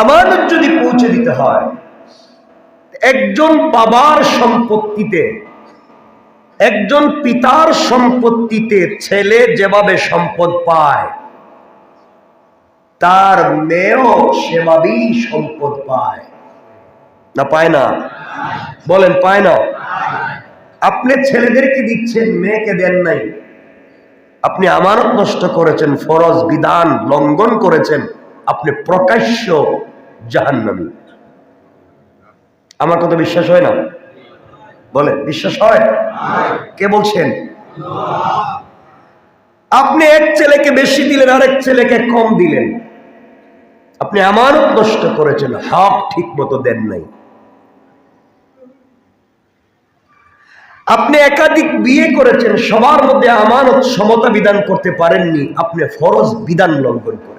আমানত যদি পৌঁছে দিতে হয়, একজন বাবার সম্পত্তিতে, একজন পিতার সম্পত্তিতে ছেলে যেভাবে সম্পদ পায়, তার মেয়েও সেভাবেই সম্পদ পায়। না পায় না? বলেন, পায় না? আপনি ছেলেদেরকে দিচ্ছেন, মেয়েকে দেন নাই। আপনি আমানত নষ্ট করেছেন, ফরজ বিধান লঙ্ঘন করেছেন। আপনি প্রকাশ্য জাহান্নামী। আমার কথা বিশ্বাস হয় না? বলে বিশ্বাস হয়? কে বলছেন? আপনি এক ছেলেকে বেশি দিলেন, আরেক ছেলেকে কম দিলেন। আপনি আমানত নষ্ট করেছেন হক ঠিক মতো দেন নাই। আপনি একাধিক বিয়ে করেছেন, সবার মধ্যে আমানত সমতা বিধান করতে পারেননি, আপনি ফরজ বিধান লঙ্ঘন করেছেন।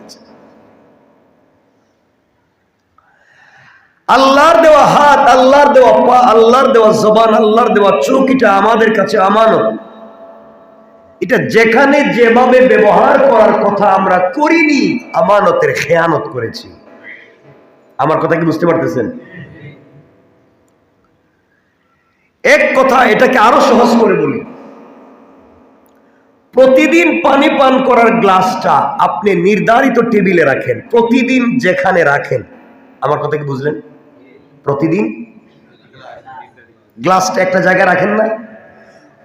আল্লাহর দেওয়া হাত, আল্লাহর দেওয়া পা, আল্লাহর দেওয়া জবান, আল্লাহর দেওয়া চোখ এটা আমাদের কাছে আমানত। এটা যেখানে যেভাবে ব্যবহার করার কথা আমরা করিনি, আমানতের খেয়ানত করেছি। আমার কথা কি বুঝতে পারতেছেন? এক কথা এটাকে আরও সহজ করে বলি। প্রতিদিন পানি পান করার গ্লাসটা আপনি নির্ধারিত টেবিলে রাখেন, প্রতিদিন যেখানে রাখেন। আমার কথা কি বুঝলেন? প্রতিদিন? গ্লাসটা একটা জায়গায় রাখেন না?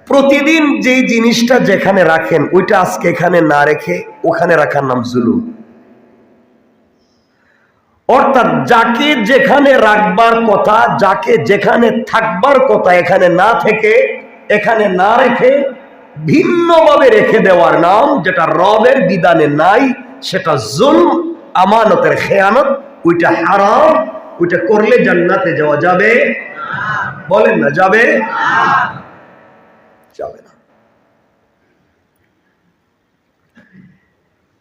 প্রতিদিন যেই জিনিসটা যেখানে রাখেন, ওইটা আজকে এখানে না রেখে ওখানে রাখার নাম জুলুম। অর্থাৎ যাকে যেখানে রাখবার কথা, যাকে যেখানে থাকবার কথা এখানে না থেকে, এখানে না রেখে ভিন্নভাবে রেখে দেওয়ার নাম, যেটা রবের বিধানে নাই, সেটা জুলম, আমানতের খেয়ানত, ওইটা হারাম ওইটা করলে জান্নাতে যাওয়া যাবে বলেন না যাবে যাবে না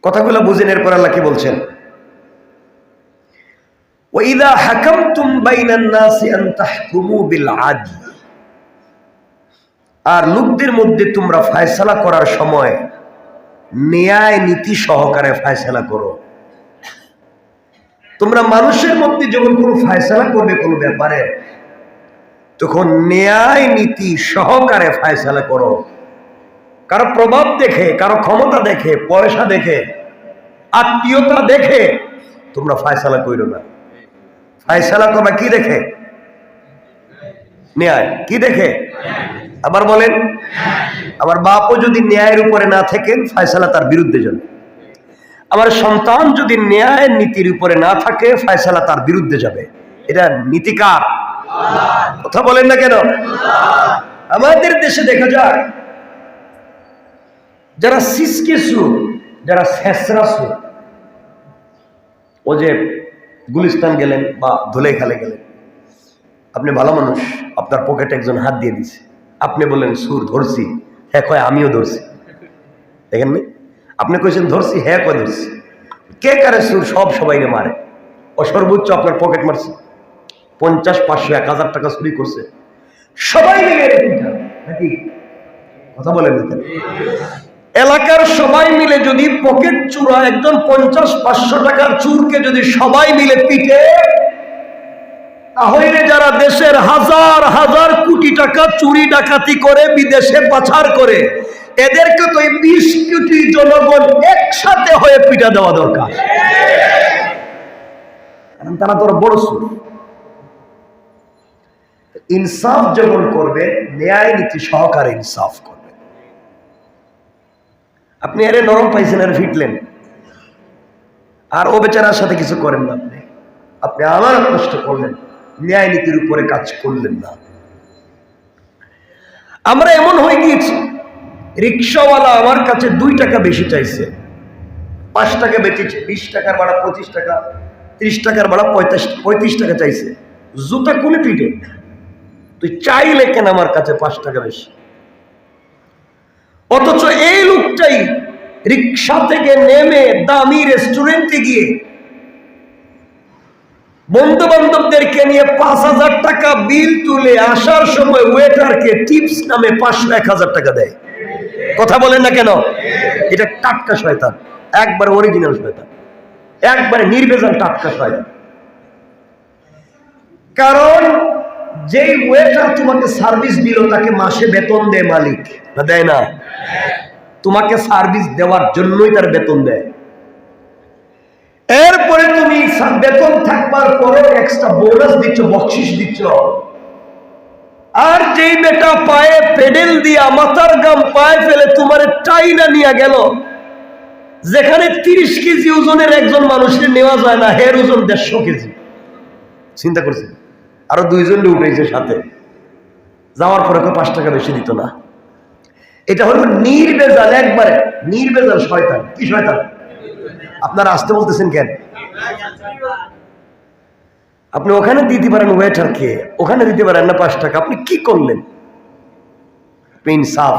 কথাগুলো বুঝেন এরপর আল্লাহ কি বলছেন وإذا حكمتم بين الناس أن تحكموا بالعدل আর লোকদের মধ্যে তোমরা ফায়সালা করার সময় ন্যায় নীতি সহকারে ফায়সালা করো তোমরা মানুষের মধ্যে যখন কোনো ফায়সালা করবে কোনো ব্যাপারে, তখন ন্যায় নীতি সহকারে ফায়সালা করো। কারও প্রভাব দেখে, কারও ক্ষমতা দেখে, পয়সা দেখে, আত্মীয়তা দেখে তোমরা ফায়সালা করো না। ফায়সালা করবা কি দেখে? ন্যায়। কি দেখে? আবার বলেন আমার বাপও যদি ন্যায়ের উপরে না থাকেন, ফায়সালা তার বিরুদ্ধে যাবে। আমার সন্তান যদি ন্যায় নীতির উপরে না থাকে, ফায়সালা তার বিরুদ্ধে যাবে। এটা নীতিকার। কথা বলেন না কেন? আমাদের দেশে দেখা যাক যারা সিসকে সুর যারা শেষরা সুর ও যে গুলিস্তান গেলেন বা ধুলাই খালে গেলেন, আপনি ভালো মানুষ, আপনার পকেটে একজন হাত দিয়ে দিছে। আপনি বললেন, সুর ধরছি। হ্যাঁ কয়, আমিও ধরছি। দেখেন নি আপনি কইছেন ধরছি হ্যাঁ কয় ধরছি। কে কারে সুর, সব সবাইকে মারে। ও সর্বোচ্চ আপনার পকেট মারছে। পঞ্চাশ, পাঁচশো, এক হাজার টাকা চুরি করছে। সবাই মিলে নাকি? কথা বলেন এলাকার সবাই মিলে যদি পকেট চুরা একজন পঞ্চাশ, পাঁচশো টাকার চুরকে যদি সবাই মিলে পিটে তাহলে যারা দেশের হাজার হাজার কোটি টাকা চুরি ডাকাতি করে, বিদেশে পাচার করে, এদেরকে তো বিশ কোটি জনগণ একসাথে হয়ে পিটা দেওয়া দরকার। কারণ তারা তোর বড় সুর ইনসাফ যেমন করবে, ন্যায় নীতি সহকারে ইনসাফ করবে। আপনি আরে নরম পাইছেন আর ফিটলেন। আর ও বেচারার সাথে কিছু করেন না আপনি। আপনি আমার নষ্ট করলেন। ন্যায় নীতির উপরে কাজ করলেন না। আমরা এমন হয়ে গিয়েছি, রিক্সাওয়ালা আমার কাছে দুই টাকা বেশি চাইছে। পাঁচ টাকা বেচেছে, বিশ টাকার ভাড়া পঁচিশ টাকা, ত্রিশ টাকার ভাড়া পঁয়তাশ, পঁয়ত্রিশ টাকা চাইছে। জুতা কোনে পিঠে তুই চাইলে কেন আমার কাছে পাঁচ টাকা বেশি? অথচ এই লোকটাই রিক্সা থেকে নেমে দামি রেস্টুরেন্টে গিয়ে বন্ধু বান্ধবদেরকে নিয়ে পাঁচ হাজার টাকা বিল তুলে আসার সময় ওয়েটারকে টিপস নামে পাঁচশো এক হাজার টাকা দেয়। কথা বলেন না কেন? এটা টাটকা শয়তান। একবার অরিজিনাল শয়তান। একবারে নির্বেজাল টাটকা শয়তান। কারণ যেই ওয়েটার তোমাকে সার্ভিস দিল, তাকে মাসে বেতন দেয় মালিক। দেয় না? তোমাকে সার্ভিস দেওয়ার জন্যই তার বেতন দেয়। এরপরে তুমি বেতন থাকবার পরে এক্সট্রা বোনাস দিচ্ছ, বকশিস দিচ্ছ। আর যেই বেটা পায়ে পেডেল দিয়া মাথার গাম পায়ে ফেলে তোমার টাইনা নিয়ে গেল, যেখানে তিরিশ কেজি ওজনের একজন মানুষের নেওয়া যায় না, হের ওজন দেড়শো কেজি। চিন্তা করছি, আরও দুইজন উঠেছে সাথে। যাওয়ার পরে কেউ পাঁচ টাকা বেশি দিত না। এটা হলো নির্বেজাল, একবারে নির্বেজাল শয়তান। কি শয়তান? আপনারা আসতে বলতেছেন কেন? আপনি ওখানে দিতে পারেন ওয়েটারকে ওখানে দিতে পারেন না পাঁচ টাকা। আপনি কি করলেন? আপনি ইনসাফ।